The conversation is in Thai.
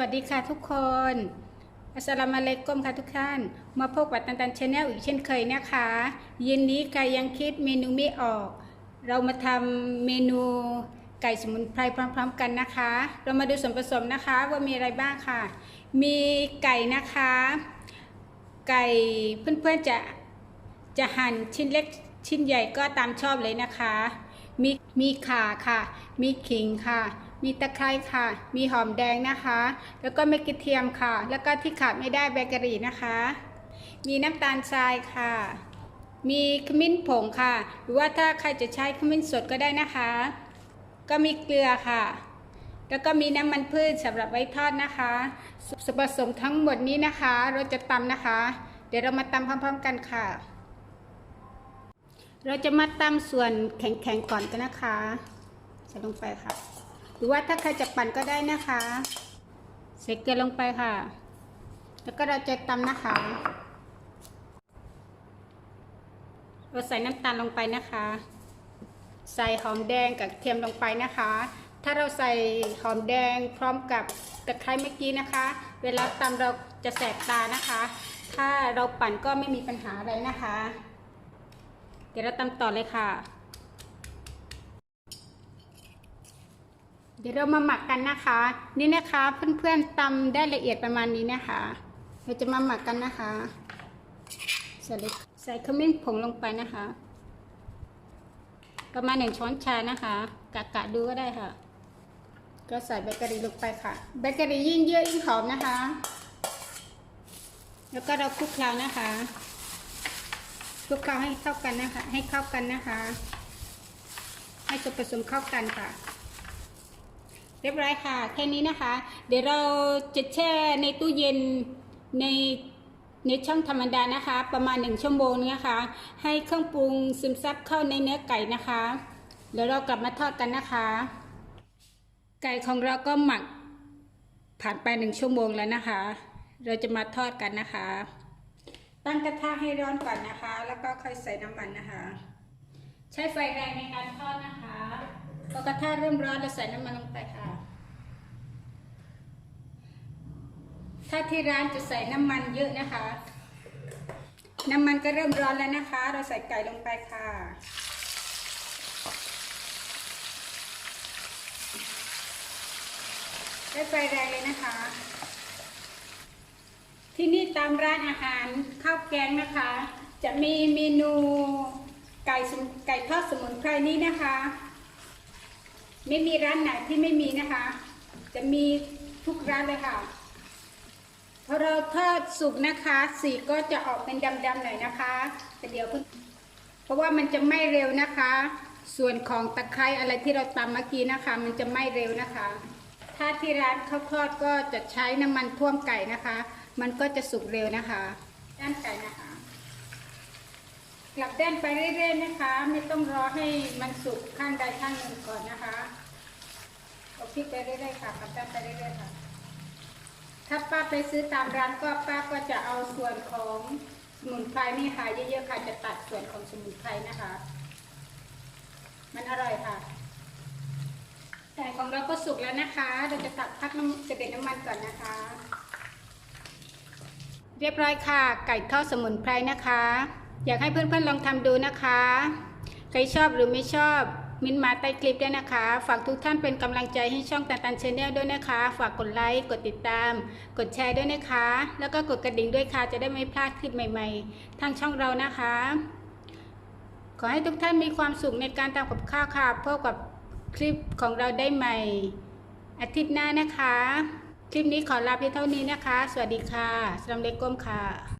วัสดีค่ะทุกคนอัสสลามุอะลัยกุมค่ะทุกท่าน มาพบกับตันตันชาแนลอีกเช่นเคยนะคะเย็นนี้ใครยังคิดเมนูไม่ออก เรามาทำเมนูไก่สมุนไพรพร้อม ๆ กันนะคะ เรามาดูส่วนผสมนะคะว่ามีอะไรบ้างค่ะ มีไก่นะคะ ไก่เพื่อนๆจะจะหั่นชิ้นเล็กชิ้นใหญ่ก็ตามชอบเลยนะคะ มีมีข่าค่ะ มีขิงค่ะ มีตะไคร้ค่ะ มีหอมแดงนะคะ แล้วก็เม็ดกระเทียมค่ะ แล้วก็ที่ขาดไม่ได้เบเกอรี่นะคะ มีน้ำตาลทรายค่ะ มีขมิ้นผงค่ะ หรือว่าถ้าใครจะใช้ขมิ้นสดก็ได้นะคะ ก็มีเกลือค่ะ แล้วก็มีน้ำมันพืชสำหรับไว้ทอดนะคะส่วนผสมทั้งหมดนี้นะคะ เราจะตำนะคะ เดี๋ยวเรามาตำพร้อม ๆ กันค่ะ เราจะมาตำส่วนแข็งๆก่อนกันนะคะใส่ลงไปค่ะ หรือว่าถ้าใครจะปั่นก็ได้นะคะใส่เกลือลงไปค่ะ แล้วก็เราจะตำนะคะ เราใส่น้ำตาลลงไปนะคะ ใส่หอมแดงกับเทียมลงไปนะคะ ถ้าเราใส่หอมแดงพร้อมกับตะไคร้เมื่อกี้นะคะ เวลาตำเราจะแสบตานะคะ ถ้าเราปั่นก็ไม่มีปัญหาอะไรนะคะ เดี๋ยวเราตำต่อเลยค่ะ เดี๋ยวเรามาหมักกันนะคะ นี่นะคะเพื่อนๆตำได้ละเอียดประมาณนี้นะคะ เราจะมาหมักกันนะคะใส่ใส่ขมิ้นผงลงไปนะคะ ประมาณหนึ่งช้อนชานะคะกะกะดูก็ได้ค่ะ ก็ใส่เบเกอรี่ลงไปค่ะเบเกอรี่ยิ่งเยอะยิ่งหอมนะคะ แล้วก็เราคลุกเคล้านะคะคลุกเคล้าให้เข้ากันนะคะ ให้เข้ากันนะคะ ให้ส่วนผสมเข้ากันค่ะ เรียบร้อยค่ะ แค่นี้นะคะ เดี๋ยวเราจะแช่ในตู้เย็นในในช่องธรรมดานะคะ ประมาณหนึ่งชั่วโมงนะคะ ให้เครื่องปรุงซึมซับเข้าในเนื้อไก่นะคะเดี๋ยวเรากลับมาทอดกันนะคะ ไก่ของเราก็หมักผ่านไปหนึ่งชั่วโมงแล้วนะคะ เราจะมาทอดกันนะคะ ตั้งกระทะให้ร้อนก่อนนะคะ แล้วก็ค่อยใส่น้ำมันนะคะ ใช้ไฟแรงในการทอดนะคะ อกระทะเริ่มร้อนเราใส่น้ำมันลงไปค่ะ ถ้าที่ร้านจะใส่น้ำมันเยอะนะคะ น้ำมันก็เริ่มร้อนแล้วนะคะ เราใส่ไก่ลงไปค่ะ ได้ไฟแรงเลยนะคะ ที่นี่ตามร้านอาหารข้าวแกงนะคะ จะมีเมนูไก่ไก่ทอดสมุนไพรนี้นะคะ ไม่มีร้านไหนที่ไม่มีนะคะ จะมีทุกร้านเลยค่ะพอเราทอดสุกนะคะ สีก็จะออกเป็นดำๆหน่อยนะคะแต่เดี๋ยวเพิ่งเพราะว่ามันจะไม่เร็วนะคะ ส่วนของตะไคร้อะไรที่เราตำเมื่อกี้นะคะ มันจะไม่เร็วนะคะ ถ้าที่ร้านข้าวทอดก็จะใช้น้ำมันท่วมไก่นะคะ มันก็จะสุกเร็วนะคะด้านไก่นะคะ กลับด้านไปเรื่อยๆนะคะ ไม่ต้องรอให้มันสุกข้างใดข้างหนึ่งก่อนนะคะเอาพลิกไปเรื่อยๆค่ะกลับด้านไปเรื่อยๆค่ะ ถ้าป้าไปซื้อตามร้านก็ป้าก็จะเอาส่วนของสมุนไพรนี่ค่ะเยอะๆค่ะจะตัดส่วนของสมุนไพรนะคะ มันอร่อยค่ะไก่ของเราก็สุกแล้วนะคะ เราจะตักพักน้ำจะเด็ดน้ำมันก่อนนะคะ เรียบร้อยค่ะ ไก่ทอดสมุนไพรนะคะ อยากให้เพื่อนๆลองทำดูนะคะ ใครชอบหรือไม่ชอบมินมาใต้คลิปด้วยนะคะ ฝากทุกท่านเป็นกำลังใจให้ช่องตันตันชาแนลด้วยนะคะ ฝากกดไลค์ กดติดตาม กดแชร์ด้วยนะคะ แล้วก็กดกระดิ่งด้วยค่ะ จะได้ไม่พลาดคลิปใหม่ๆ ทางช่องเรานะคะ ขอให้ทุกท่านมีความสุขในการทำกับข้าวค่ะพบกับคลิปของเราได้ใหม่ อาทิตย์หน้านะคะ คลิปนี้ขอลาเพียงเท่านี้นะคะ สวัสดีค่ะสลามเล็กก้มค่ะ